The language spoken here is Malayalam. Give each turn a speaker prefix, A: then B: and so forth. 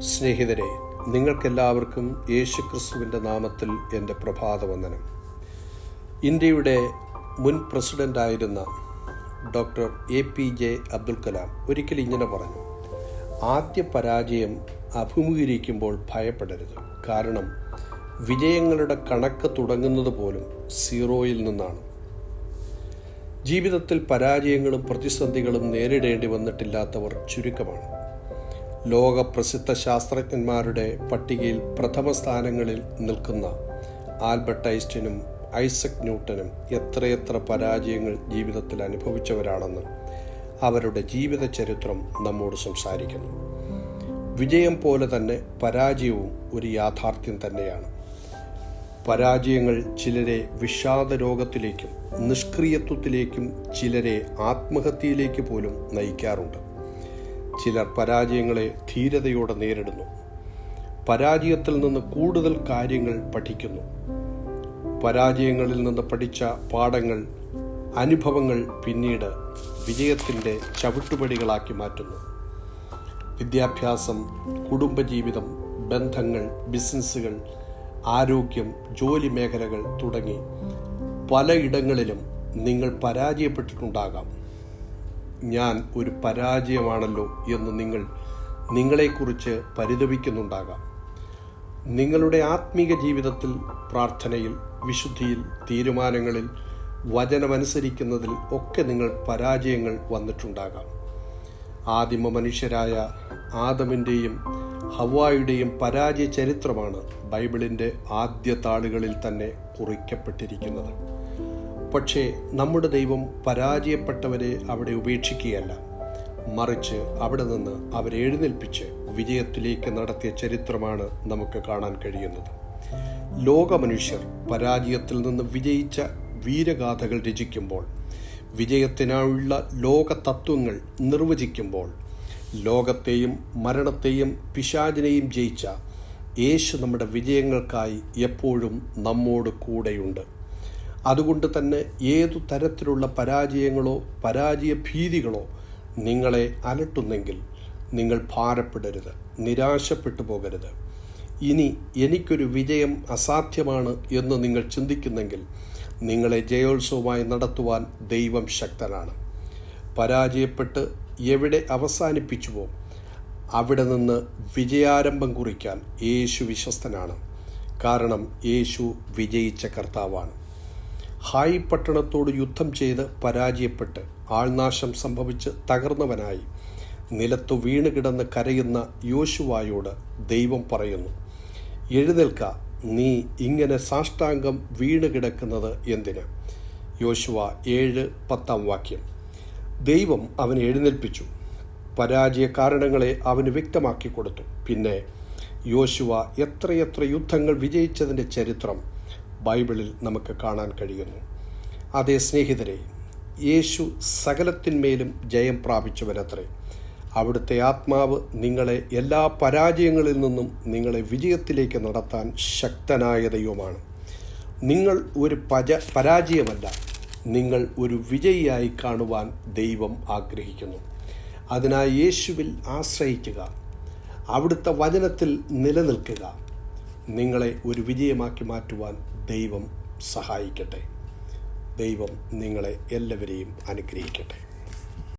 A: സ്നേഹിതരെ നിങ്ങൾക്കെല്ലാവർക്കും യേശു ക്രിസ്തുവിന്റെ നാമത്തിൽ എന്റെ പ്രഭാതവന്ദനം. ഇന്ത്യയുടെ മുൻ പ്രസിഡന്റായിരുന്ന doctor A P J Abdul Kalam ഒരിക്കൽ ഇങ്ങനെ പറഞ്ഞു ആദ്യ പരാജയം അഭിമുഖീകരിക്കുമ്പോൾ ഭയപ്പെടരുത്. കാരണം വിജയങ്ങളുടെ കണക്ക് തുടങ്ങുന്നത് പോലും സീറോയിൽ നിന്നാണ്. ജീവിതത്തിൽ പരാജയങ്ങളും പ്രതിസന്ധികളും നേരിടേണ്ടി വന്നിട്ടില്ലാത്തവർ ചുരുക്കമാണ്. ലോക പ്രസിദ്ധ ശാസ്ത്രജ്ഞന്മാരുടെ പട്ടികയിൽ പ്രഥമ സ്ഥാനങ്ങളിൽ നിൽക്കുന്ന ആൽബർട്ട് ഐസ്റ്റിനും ഐസക് ന്യൂട്ടനും എത്രയെത്ര പരാജയങ്ങൾ ജീവിതത്തിൽ അനുഭവിച്ചവരാണെന്ന് അവരുടെ ജീവിത ചരിത്രം നമ്മോട് സംസാരിക്കുന്നു. വിജയം പോലെ തന്നെ പരാജയവും ഒരു യാഥാർത്ഥ്യം തന്നെയാണ്. പരാജയങ്ങൾ ചിലരെ വിഷാദ രോഗത്തിലേക്കും നിഷ്ക്രിയത്വത്തിലേക്കും ചിലരെ ആത്മഹത്യയിലേക്ക് പോലും നയിക്കാറുണ്ട്. ചിലർ പരാജയങ്ങളെ ധീരതയോടെ നേരിടുന്നു. പരാജയത്തിൽ നിന്ന് കൂടുതൽ കാര്യങ്ങൾ പഠിക്കുന്നു. പരാജയങ്ങളിൽ നിന്ന് പഠിച്ച പാഠങ്ങൾ അനുഭവങ്ങൾ പിന്നീട് വിജയത്തിന്റെ ചവിട്ടുപടികളാക്കി മാറ്റുന്നു. വിദ്യാഭ്യാസം കുടുംബജീവിതം ബന്ധങ്ങൾ ബിസിനസ്സുകൾ ആരോഗ്യം ജോലി മേഖലകൾ തുടങ്ങി പലയിടങ്ങളിലും നിങ്ങൾ പരാജയപ്പെട്ടിട്ടുണ്ടാകാം. ഞാൻ ഒരു പരാജയമാണല്ലോ എന്ന് നിങ്ങൾ നിങ്ങളെക്കുറിച്ച് പരിതപിക്കുന്നുണ്ടാകാം. നിങ്ങളുടെ ആത്മീക ജീവിതത്തിൽ പ്രാർത്ഥനയിൽ വിശുദ്ധിയിൽ തീരുമാനങ്ങളിൽ വചനമനുസരിക്കുന്നതിൽ ഒക്കെ നിങ്ങൾ പരാജയങ്ങൾ വന്നിട്ടുണ്ടാകാം. ആദിമ മനുഷ്യരായ ആദമിന്റെയും ഹവായുടെയും പരാജയ ചരിത്രമാണ് ബൈബിളിന്റെ ആദ്യ താളുകളിൽ തന്നെ കുറിക്കപ്പെട്ടിരിക്കുന്നത്. പക്ഷേ നമ്മുടെ ദൈവം പരാജയപ്പെട്ടവരെ അവിടെ ഉപേക്ഷിക്കുകയല്ല. മറിച്ച് അവിടെ നിന്ന് അവരെ എഴുന്നേൽപ്പിച്ച് വിജയത്തിലേക്ക് നടത്തിയ ചരിത്രമാണ് നമുക്ക് കാണാൻ കഴിയുന്നത്. ലോകമനുഷ്യർ പരാജയത്തിൽ നിന്ന് വിജയിച്ച വീരഗാഥകൾ രചിക്കുമ്പോൾ വിജയത്തിനായുള്ള ലോക തത്വങ്ങൾ നിർവചിക്കുമ്പോൾ ലോകത്തെയും മരണത്തെയും പിശാചിനെയും ജയിച്ച യേശു നമ്മുടെ വിജയങ്ങൾക്കായി എപ്പോഴും നമ്മോട് കൂടെയുണ്ട്. അതുകൊണ്ട് തന്നെ ഏതു തരത്തിലുള്ള പരാജയങ്ങളോ പരാജയ ഭീതികളോ നിങ്ങളെ അലട്ടുന്നെങ്കിൽ നിങ്ങൾ ഭാരപ്പെടരുത് നിരാശപ്പെട്ടു പോകരുത്. ഇനി എനിക്കൊരു വിജയം അസാധ്യമാണ് എന്ന് നിങ്ങൾ ചിന്തിക്കുന്നെങ്കിൽ നിങ്ങളെ ജയോത്സവമായി നടത്തുവാൻ ദൈവം ശക്തനാണ്. പരാജയപ്പെട്ട് എവിടെ അവസാനിപ്പിച്ചുവോ അവിടെ നിന്ന് വിജയാരംഭം കുറിക്കാൻ യേശു വിശ്വസ്തനാണ്. കാരണം യേശു വിജയിച്ച കർത്താവാണ്. ഹായ് പട്ടണത്തോട് യുദ്ധം ചെയ്ത് പരാജയപ്പെട്ട് ആൾനാശം സംഭവിച്ച് തകർന്നവനായി. നിലത്തു വീണ് കിടന്ന് കരയുന്ന യോശുവായോട് ദൈവം പറയുന്നു എഴുന്നേൽക്ക നീ ഇങ്ങനെ സാഷ്ടാംഗം വീണ് കിടക്കുന്നത് എന്തിന്? യോശുവ ഏഴ് പത്താം വാക്യം. ദൈവം അവനെ എഴുന്നേൽപ്പിച്ചു. പരാജയ കാരണങ്ങളെ അവന് വ്യക്തമാക്കി കൊടുത്തു. പിന്നെ യോശുവ എത്രയെത്ര യുദ്ധങ്ങൾ വിജയിച്ചതിന്റെ ചരിത്രം ബൈബിളിൽ നമുക്ക് കാണാൻ കഴിയുന്നു. അതേ സ്നേഹിതരെ യേശു സകലത്തിന്മേലും ജയം പ്രാപിച്ചവരത്രേ. അവിടുത്തെ ആത്മാവ് നിങ്ങളെ എല്ലാ പരാജയങ്ങളിൽ നിന്നും നിങ്ങളെ വിജയത്തിലേക്ക് നടത്താൻ ശക്തനായ ദൈവമാണ്. നിങ്ങൾ ഒരു പജ പരാജയമല്ല നിങ്ങൾ ഒരു വിജയിയായി കാണുവാൻ ദൈവം ആഗ്രഹിക്കുന്നു. അതിനായി യേശുവിൽ ആശ്രയിക്കുക അവിടുത്തെ വചനത്തിൽ നിലനിൽക്കുക. നിങ്ങളെ ഒരു വിജയമാക്കി മാറ്റുവാൻ ദൈവം സഹായിക്കട്ടെ. ദൈവം നിങ്ങളെ എല്ലാവരെയും അനുഗ്രഹിക്കട്ടെ.